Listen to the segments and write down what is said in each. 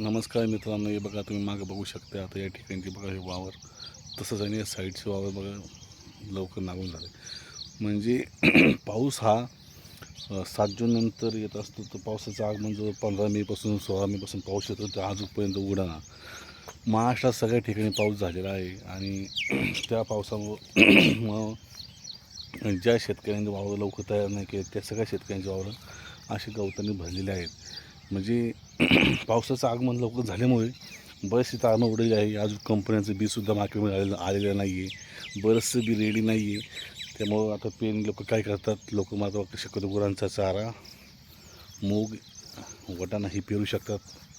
नमस्कार मित्रांनो हे बघा तुम्ही मागं बघू शकता आता या ठिकाणची बघा हे वावर. तसंच आणि या साईडचे वावर बघा लवकर नागून झाले. म्हणजे पाऊस हा सात जून नंतर येत असतो तर पावसाचं आगमन जवळ पंधरा मेपासून सोळा मेपासून पाऊस येतो तर अजूनपर्यंत उडाना महाराष्ट्रात सगळ्या ठिकाणी पाऊस झालेला आहे आणि त्या पावसामुळं ज्या शेतकऱ्यांनी वावरं लवकर तयार नाही केले त्या सगळ्या शेतकऱ्यांची वावरं असे गवतांनी भरलेली आहेत. म्हणजे पावसाचं आगमन लवकर झाल्यामुळे बरेचसे तारणं उडलेली आहे. अजून कंपन्यांचं बीसुद्धा मार्केटमध्ये आलेलं आलेलं नाही आहे बरंचसं बी रेडी नाही आहे त्यामुळं आता पेन लोक काय करतात? लोक मात्र शक्यतो गुरांचा चारा मूग वटाणा ही पेरू शकतात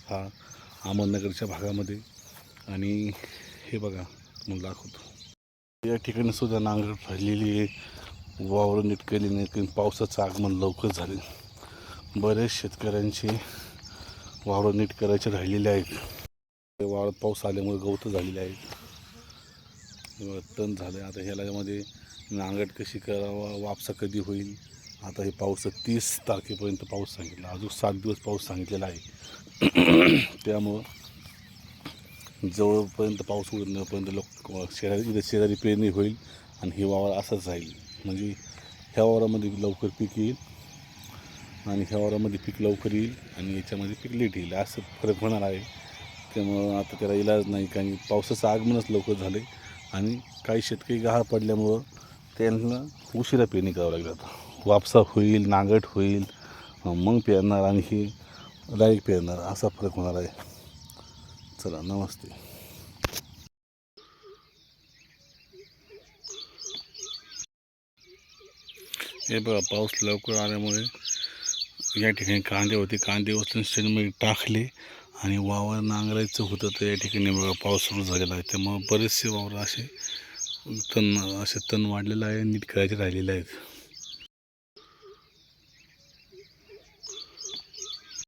हा अहमदनगरच्या भागामध्ये. आणि हे बघा तुम्हाला दाखवतो. या ठिकाणी सुद्धा नांगर फरलेली आहे. वावरून नीट केली नाही पावसाचं आगमन लवकर झाले. बरेच शेतकऱ्यांचे वावरं नीट करायचे राहिलेले आहेत. वावरात पाऊस आल्यामुळे गवत झालेले आहेत. तण झालं आता ह्याच्यामध्ये नांगट कशी करावा वापसा कधी होईल? आता हे पाऊस तीस तारखेपर्यंत पाऊस सांगितला. अजून सात दिवस पाऊस सांगितलेला आहे. त्यामुळं जवळपर्यंत पाऊस उडण्यापर्यंत लोक शेजारी शेजारी पेरणी होईल आणि हे वावर असंच राहील. म्हणजे ह्या वावरामध्ये लवकर पीक येईल. आणि ह्या वावरामध्ये पीक लवकर येईल आणि याच्यामध्ये पीक लेट येईल असं फरक होणार आहे. त्यामुळं आता त्याला इलाज नाही कारण पावसाचं आगमनच लवकर झालं आणि काही शेतकरी गहाळ पडल्यामुळं त्यांना उशिरा पेरणी करावं लागलं आता. वापसा होईल नांगट होईल मग पेरणार आणि ही डायरेक्ट पेरणार असा फरक होणार आहे. चला नमस्ते. हे बघा पाऊस लवकर आल्यामुळे या ठिकाणी कांदे होते. कांदे उचलून शेणमध्ये टाकले आणि वावर नांगरायचं होतं तर या ठिकाणी बघा पाऊस सुरू झालेला आहे. त्यामुळं बरेचसे वावर असे तण असे तण वाढलेलं आहे नीट करायचे राहिलेले आहेत.